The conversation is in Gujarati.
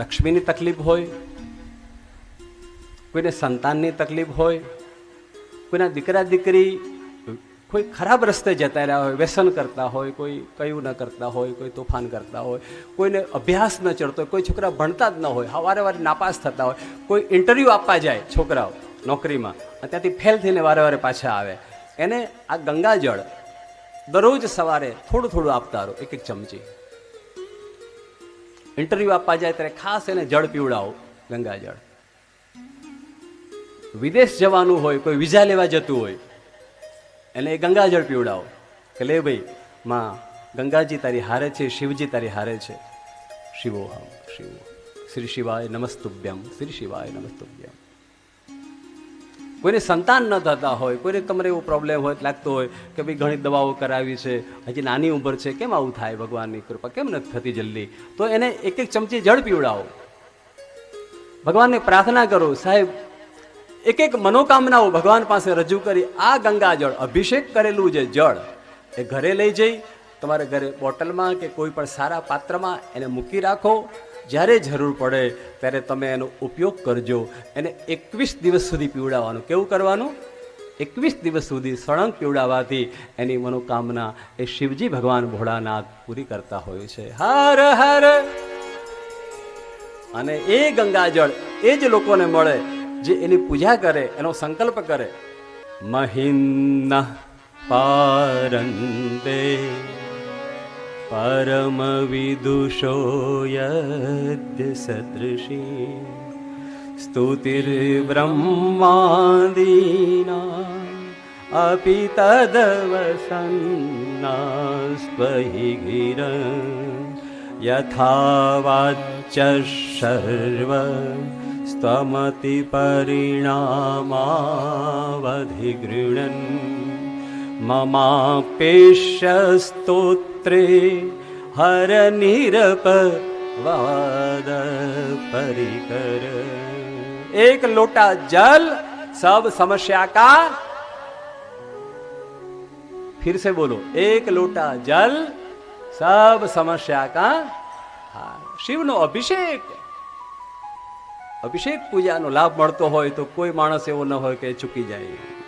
લક્ષ્મીની તકલીફ હોય, કોઈને સંતાનની તકલીફ હોય, કોઈના દીકરા દીકરી કોઈ ખરાબ રસ્તે જતા રહ્યા હોય, વ્યસન કરતા હોય, કોઈ કયું ન કરતા હોય, કોઈ તોફાન કરતા હોય, કોઈને અભ્યાસ ન ચડતો હોય કોઈ છોકરા ભણતા જ ન હોય વારે વારે નાપાસ થતા હોય, કોઈ ઇન્ટરવ્યૂ આપવા જાય છોકરાઓ નોકરીમાં, અને ત્યાંથી ફેલ થઈને વારે વારે પાછા આવે. એને આ ગંગાજળ દરરોજ સવારે થોડું થોડું આપતા રહો, એક એક ચમચી. ઇન્ટરવ્યૂ આપવા જાય ત્યારે ખાસ એને જળ પીવડાવો ગંગાજળ વિદેશ જવાનું હોય, કોઈ વિઝા લેવા જતું હોય, એને એ ગંગાજળ પીવડાવો. કે લે ભાઈ, માં, ગંગાજી તારી હારે છે, શિવજી તારી હારે છે. શિવોહમ શિવો. શ્રી શિવાય નમસ્તુભ્યમ, શ્રી શિવાય નમસ્તુભ્યમ. કોઈને સંતાન ન થતા હોય, કોઈને તમારે એવો પ્રોબ્લેમ હોય, લાગતો હોય કે ભાઈ ઘણી દવાઓ કરાવી છે, હજી નાની ઉંમર છે, કેમ આવું થાય ભગવાનની કૃપા, કેમ નથી થતી જલ્દી? તો એને એક એક ચમચી જળ પીવડાવો. ભગવાનને પ્રાર્થના કરો, સાહેબ, એક એક મનોકામનાઓ ભગવાન પાસે રજૂ કરી, આ ગંગા જળ અભિષેક કરેલું જે જળ, એ ઘરે લઈ જઈ, તમારે ઘરે બોટલમાં કે કોઈ પણ સારા પાત્રમાં એને મૂકી રાખો જ્યારે જરૂર પડે ત્યારે તમે એનો ઉપયોગ કરજો. એને એકવીસ દિવસ સુધી પીવડાવવાનું. કેવું કરવાનું? એકવીસ દિવસ સુધી સળંગ પીવડાવવાથી એની મનોકામના એ શિવજી ભગવાન ભોળાનાથ પૂરી કરતા હોય છે. હર હર! અને એ ગંગાજળ એ જ લોકોને મળે જે એની પૂજા કરે, એનો સંકલ્પ કરે. મહિન્ન પારંદે परमविदुषो यद्य सदृशी स्तुतिर्ब्रह्मादीना अपि तदवसन्ना स्वहि गिरन् यथा वाच शर्वस्त्वमतिपरिणा मावधि गृणन् ममापेश्यस्तो ક્ષેત્રે હર નિરપ વાદ પરિકર એક લોટા જલ સબ સમસ્યા કા फिर से बोलो, एक लोटा जल, सब समस्या का। શિવ નો અભિષેક અભિષેક પૂજાનો લાભ મળતો હોય તો કોઈ માણસ એવો ન હોય કે ચૂકી જાય.